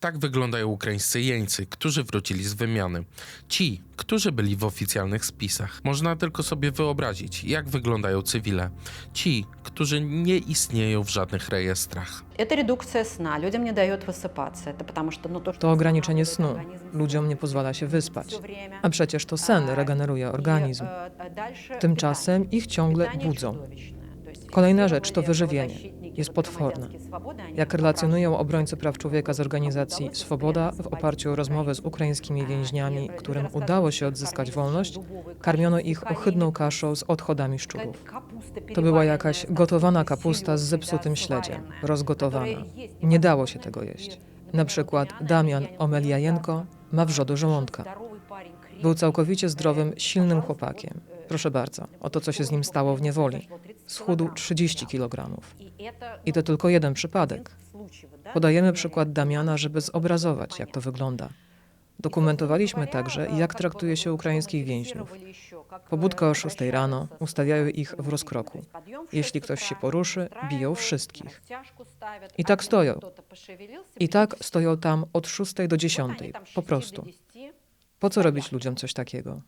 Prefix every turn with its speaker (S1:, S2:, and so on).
S1: Tak wyglądają ukraińscy jeńcy, którzy wrócili z wymiany. Ci, którzy byli w oficjalnych spisach. Można tylko sobie wyobrazić, jak wyglądają cywile. Ci, którzy nie istnieją w żadnych rejestrach.
S2: To ograniczenie snu. Ludziom nie pozwala się wyspać. A przecież to sen regeneruje organizm. Tymczasem ich ciągle budzą. Kolejna rzecz to wyżywienie jest
S3: potworna.
S2: Jak relacjonują obrońcy praw człowieka z organizacji Swoboda w oparciu o rozmowy z ukraińskimi więźniami, którym udało się odzyskać wolność, karmiono ich ohydną kaszą z odchodami szczurów. To była jakaś gotowana kapusta z zepsutym śledziem, rozgotowana. Nie dało się tego jeść. Na przykład Damian Omeliajenko ma wrzodu żołądka. Był całkowicie zdrowym, silnym chłopakiem. Proszę bardzo, o to, co się z nim stało w niewoli. Schudł 30 kg. I to tylko jeden przypadek. Podajemy przykład Damiana, żeby zobrazować, jak to wygląda. Dokumentowaliśmy także, jak traktuje się ukraińskich więźniów. Pobudka o 6 rano, ustawiają ich w rozkroku. Jeśli ktoś się poruszy, biją wszystkich. I tak stoją. I tak stoją tam od 6 do 10, po prostu. Po co robić ludziom coś takiego?